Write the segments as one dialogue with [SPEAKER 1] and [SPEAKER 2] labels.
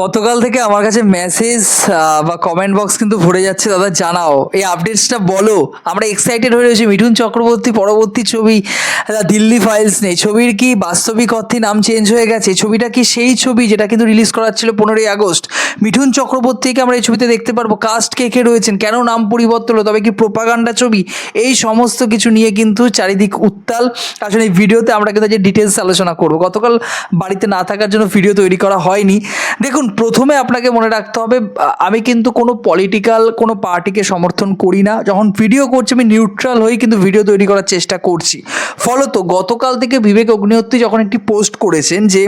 [SPEAKER 1] গতকাল থেকে আমার কাছে মেসেজ বা কমেন্ট বক্স কিন্তু ভরে যাচ্ছে। দাদা, জানাও। এই আপডেটসটা বলো। আমরা এক্সাইটেড হয়ে রয়েছি। মিঠুন চক্রবর্তী, পরবর্তী ছবি দিল্লি ফাইলস নেই। ছবির কি বাস্তবিক অর্থে নাম চেঞ্জ হয়ে গেছে? ছবিটা কি সেই ছবি যেটা কিন্তু রিলিজ করার ছিল পনেরোই আগস্ট? মিঠুন চক্রবর্তীকে আমরা এই ছবিতে দেখতে পারব। কাস্ট কে কে রয়েছেন? কেন নাম পরিবর্তন হলো? তবে কি প্রোপাগান্ডা ছবি? এই সমস্ত কিছু নিয়ে কিন্তু চারিদিক উত্তাল। আসলে এই ভিডিওতে আমরা কিন্তু যে ডিটেলস আলোচনা করব। গতকাল বাড়িতে না থাকার জন্য ভিডিও তৈরি করা হয়নি। দেখুন প্রথমে আপনাকে মনে রাখতে হবে, আমি কিন্তু কোনো পলিটিক্যাল কোনো পার্টিকে সমর্থন করি না। যখন ভিডিও করছি, আমি নিউট্রাল হয়ে কিন্তু ভিডিও তৈরি করার চেষ্টা করছি। ফলত গতকাল থেকে বিবেক অগ্নিহোত্রী যখন একটি পোস্ট করেছেন যে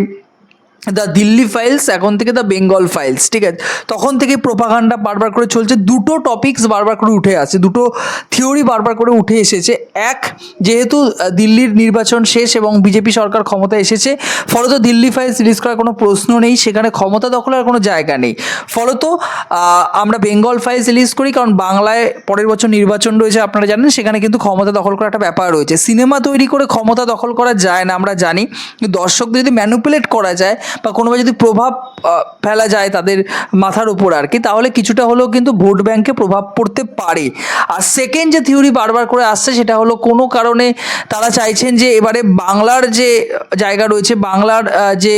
[SPEAKER 1] দ্য দিল্লি ফাইলস এখন থেকে দ্য বেঙ্গল ফাইলস ঠিক আছে? তখন থেকে প্রোপাগান্ডা বারবার করে চলছে, দুটো টপিকস বারবার করে উঠে আসছে, দুটো থিওরি বারবার করে উঠে এসেছে। এক, যেহেতু দিল্লির নির্বাচন শেষ এবং বিজেপি সরকার ক্ষমতা এসেছে, ফলত দিল্লি ফাইলস রিলিজ করার কোনো প্রশ্ন নেই, সেখানে ক্ষমতা দখলের কোনো জায়গা নেই। ফলত আমরা বেঙ্গল ফাইলস রিলিজ করি, কারণ বাংলায় পরের বছর নির্বাচন রয়েছে, আপনারা জানেন, সেখানে কিন্তু ক্ষমতা দখল করার একটা ব্যাপার রয়েছে। সিনেমা তৈরি করে ক্ষমতা দখল করা যায় না, আমরা জানি। দর্শকদের যদি ম্যানুপুলেট করা যায় বা কোনোভাবে যদি প্রভাব ফেলা যায় তাদের মাথার উপর আর কি, তাহলে কিছুটা হলেও কিন্তু ভোট ব্যাংকে প্রভাব পড়তে পারে। আর সেকেন্ড যে থিওরি বারবার করে আসছে সেটা হলো কোনো কারণে তারা চাইছেন যে এবারে বাংলার যে জায়গা রয়েছে, বাংলার যে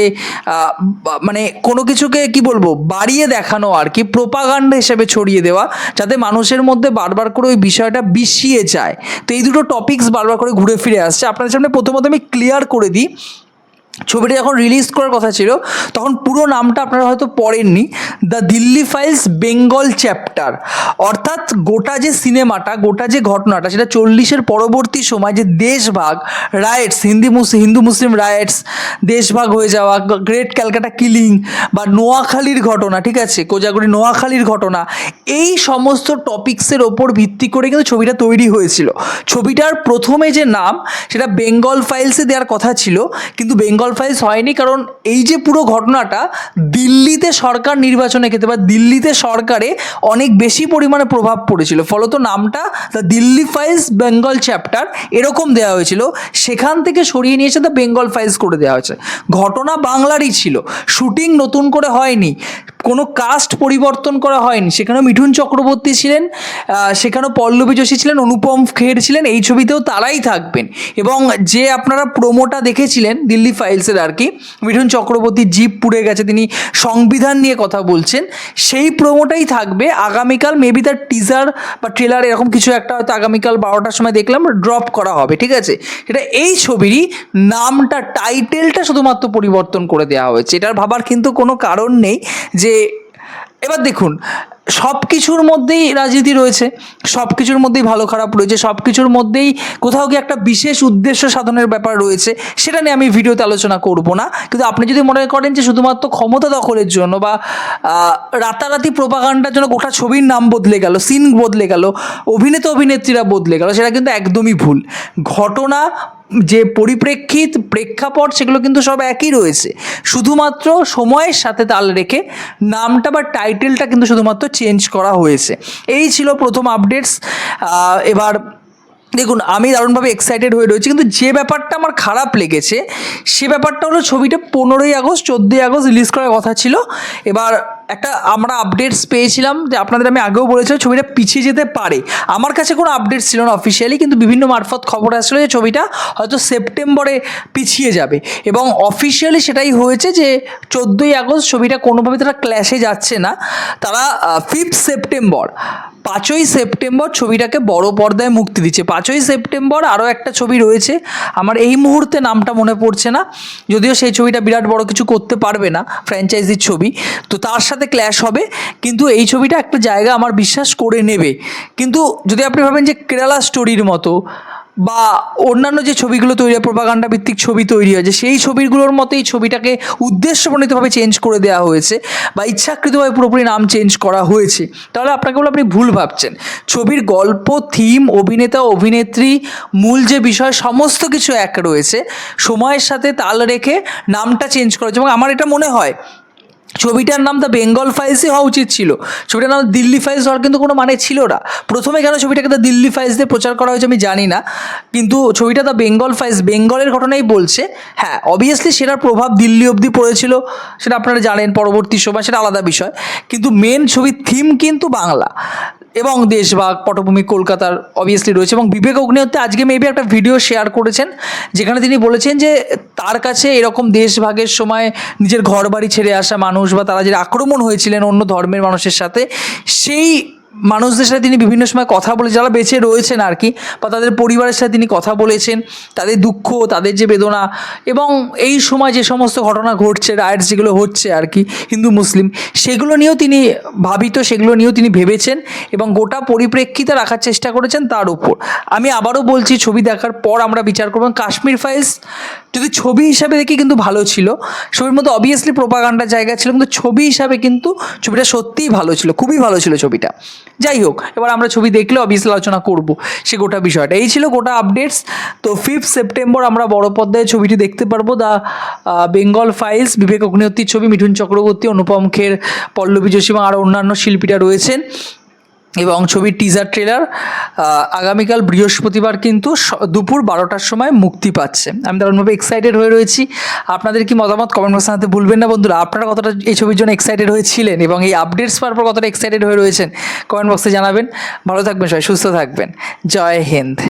[SPEAKER 1] মানে কোনো কিছুকে কি বলব, বাড়িয়ে দেখানো আর কি প্রোপাগান্ডা হিসেবে ছড়িয়ে দেওয়া, যাতে মানুষের মধ্যে বারবার করে ওই বিষয়টা বিষিয়ে যায়। তো এই দুটো টপিকস বারবার করে ঘুরে ফিরে আসছে। আপনাদের সামনে প্রথমত আমি ক্লিয়ার করে দিই ছবিটা যখন রিলিজ করার কথা ছিল, তখন পুরো নামটা আপনারা হয়তো পড়েননি the Delhi files Bengal chapter অর্থাৎ গোটা যে সিনেমাটা গোটা যে ঘটনাটা, সেটা চল্লিশের পরবর্তী সময় যে দেশভাগ riots Hindi Hindu Muslim riots দেশভাগ হয়ে যাওয়া গ্রেট ক্যালকাটা কিলিং বা নোয়াখালীর ঘটনা, ঠিক আছে? কোজাগরি নোয়াখালীর ঘটনা, এই সমস্ত টপিক্সের ওপর ভিত্তি করে কিন্তু ছবিটা তৈরি হয়েছিল। ছবিটার প্রথমে যে নাম, সেটা বেঙ্গল ফাইলসে দেওয়ার কথা ছিল, কিন্তু বেঙ্গল ফাইলস হয়নি, কারণ এই যে পুরো ঘটনাটা, দিল্লিতে সরকার নির্বাচনে ক্ষেত্রে বা দিল্লিতে সরকারে অনেক বেশি পরিমাণে প্রভাব পড়েছিল। ফলত নামটা the Delhi files Bengal chapter এরকম দেওয়া হয়েছিল। সেখান থেকে সরিয়ে নিয়ে এসে দ্য বেঙ্গল ফাইলস করে দেওয়া হয়েছে। ঘটনা বাংলারই ছিল। শুটিং নতুন করে হয়নি। কোনো কাস্ট পরিবর্তন করা হয়নি। সেখানেও মিঠুন চক্রবর্তী ছিলেন সেখানেও পল্লবী যোশী ছিলেন, অনুপম খের ছিলেন, এই ছবিতেও তারাই থাকবেন। এবং যে আপনারা প্রোমোটা দেখেছিলেন দিল্লি ফাইলসের আর কি। মিঠুন চক্রবর্তী জীব পুড়ে গেছে, তিনি সংবিধান নিয়ে কথা বলছেন। সেই প্রোমোটাই থাকবে। আগামীকাল মেবি তার টিজার বা ট্রেলার এরকম কিছু একটা হয়তো আগামীকাল বারোটার সময় দেখলাম ড্রপ করা হবে, ঠিক আছে? এটা এই ছবিরই নামটা টাইটেলটা শুধুমাত্র পরিবর্তন করে দেওয়া হয়েছে। এটার ভাবার কিন্তু কোনো কারণ নেই যে এবার দেখুন সব কিছুর মধ্যেই রাজনীতি রয়েছে সব কিছুর মধ্যেই ভালো খারাপ রয়েছে সব কিছুর মধ্যেই কোথাও কি একটা বিশেষ উদ্দেশ্য সাধনের ব্যাপার রয়েছে, সেটা নিয়ে আমি ভিডিওতে আলোচনা করব না। কিন্তু আপনি যদি মনে করেন যে শুধুমাত্র ক্ষমতা দখলের জন্য বা রাতারাতি প্রপাগান্ডার জন্য গোটা ছবির নাম বদলে গেল সিন বদলে গেল অভিনেতা অভিনেত্রীরা বদলে গেল, সেটা কিন্তু একদমই ভুল। ঘটনা যে পরিপ্রেক্ষিত প্রেক্ষাপট, সেগুলো কিন্তু সব একই রয়েছে। শুধুমাত্র সময়ের সাথে তাল রেখে নামটা বা টাইটেলটা কিন্তু শুধুমাত্র চেঞ্জ করা হয়েছে। এই ছিল প্রথম আপডেটস। এবার দেখুন, আমি দারুণভাবে এক্সাইটেড হয়ে রয়েছি, কিন্তু যে ব্যাপারটা আমার খারাপ লেগেছে, সে ব্যাপারটা হলো ছবিটা পনেরোই আগস্ট, চোদ্দোই আগস্ট রিলিজ করার কথা ছিল। এবার একটা আমরা আপডেটস পেয়েছিলাম যে আপনাদের আমি আগেও বলেছিলাম ছবিটা পিছিয়ে যেতে পারে। আমার কাছে কোনো আপডেট ছিল না অফিসিয়ালি কিন্তু বিভিন্ন মারফত খবর আসছিল যে ছবিটা হয়তো সেপ্টেম্বরে পিছিয়ে যাবে। এবং অফিসিয়ালি সেটাই হয়েছে যে চোদ্দোই আগস্ট ছবিটা কোনোভাবে তারা ক্ল্যাশে যাচ্ছে না। তারা ফিফথ সেপ্টেম্বর, পাঁচই সেপ্টেম্বর ছবিটাকে বড় পর্দায় মুক্তি দিচ্ছে। পাঁচই সেপ্টেম্বর আরও একটা ছবি রয়েছে। আমার এই মুহূর্তে নামটা মনে পড়ছে না, যদিও সেই ছবিটা বিরাট বড় কিছু করতে পারবে না ফ্র্যাঞ্চাইজির ছবি। তো তার সাথে ক্ল্যাশ হবে, কিন্তু এই ছবিটা একটা জায়গা আমার বিশ্বাস করে নেবে। কিন্তু যদি আপনি ভাবেন যে কেরালা স্টোরির মতো বা অন্যান্য যে ছবিগুলো তৈরি হয় প্রপাগান্ডা ভিত্তিক ছবি তৈরি হয়েছে সেই ছবিগুলোর মতো এই ছবিটাকে উদ্দেশ্যপ্রণীতভাবে চেঞ্জ করে দেওয়া হয়েছে বা ইচ্ছাকৃতভাবে পুরোপুরি নাম চেঞ্জ করা হয়েছে, তাহলে আপনাকে বলে আপনি ভুল ভাবছেন। ছবির গল্প থিম অভিনেতা, অভিনেত্রী, মূল যে বিষয়, সমস্ত কিছু এক রয়েছে। সময়ের সাথে তাল রেখে নামটা চেঞ্জ করা হয়েছে এবং আমার এটা মনে হয় ছবিটার নাম দ্য বেঙ্গল ফাইলসই হওয়া উচিত ছিল। ছবিটার নাম দিল্লি ফাইলস হওয়ার কিন্তু কোনো মানে ছিল না। প্রথমে কেন ছবিটাকে দ্য দিল্লি ফাইলস দিয়ে প্রচার করা হয়েছে আমি জানি না, কিন্তু ছবিটা দ্য বেঙ্গল ফাইলস বেঙ্গলের ঘটনাই বলছে। হ্যাঁ অবভিয়াসলি সেটার প্রভাব দিল্লি অবধি পড়েছিল, সেটা আপনারা জানেন পরবর্তী সময়, সেটা আলাদা বিষয়। কিন্তু মেন ছবির থিম কিন্তু বাংলা। এবং দেশবাগ পটভূমি কলকাতার অবভিয়াসলি রয়েছে এবং বিবেক অগ্নিহত্যে আজকে মেবি একটা ভিডিও শেয়ার করেছেন, যেখানে তিনি বলেছেন যে তার কাছে এরকম দেশভাগের সময় নিজের ঘর বাড়ি ছেড়ে আসা মানুষ বা তারা যে আক্রমণ হয়েছিলেন অন্য ধর্মের মানুষের সাথে, সেই মানুষদের সাথে তিনি বিভিন্ন সময় কথা বলে, যারা বেঁচে রয়েছেন আর কি বা তাদের পরিবারের সাথে তিনি কথা বলেছেন, তাদের দুঃখ, তাদের যে বেদনা, এবং এই সময় যে সমস্ত ঘটনা ঘটছে রাইটস যেগুলো হচ্ছে আর কি হিন্দু, মুসলিম, সেগুলো নিয়েও তিনি ভাবিত, সেগুলো নিয়েও তিনি ভেবেছেন, এবং গোটা পরিপ্রেক্ষিতে রাখার চেষ্টা করেছেন তার উপর। আমি আবারও বলছি, ছবি দেখার পর আমরা বিচার করব কাশ্মীর ফাইলস যদি ছবি হিসাবে দেখি কিন্তু ভালো ছিল। ছবির মধ্যে অবভিয়াসলি প্রোপাগান্ডার জায়গা ছিল, কিন্তু ছবি হিসাবে কিন্তু ছবিটা সত্যিই ভালো ছিল, খুবই ভালো ছিল ছবিটা। যাই হোক, এবার আমরা ছবি দেখলে অবভিয়াসলি আলোচনা করব সে গোটা বিষয়টা। এই ছিল গোটা আপডেটস তো ফিফথ সেপ্টেম্বর আমরা বড় পর্দায় ছবিটি দেখতে পারব। দ্য বেঙ্গল ফাইলস বিবেক অগ্নিহত্রীর ছবি, মিঠুন চক্রবর্তী, অনুপম খের, পল্লবী যোশী এবং আরও অন্যান্য শিল্পীরা রয়েছেন। এবং ছবির টিজার ট্রেলার আগামীকাল বৃহস্পতিবার কিন্তু দুপুর বারোটার সময় মুক্তি পাচ্ছে। আমি দারুণভাবে এক্সাইটেড হয়ে রয়েছি। আপনাদের কি মতামত কমেন্ট বক্সে জানাতে ভুলবেন না বন্ধুরা। আপনারা কতটা এই ছবির জন্য এক্সাইটেড হয়েছিলেন এবং এই আপডেটস পাওয়ার পর কতটা এক্সাইটেড হয়ে রয়েছেন কমেন্ট বক্সে জানাবেন। ভালো থাকবেন সবাই, সুস্থ থাকবেন। জয় হিন্দ।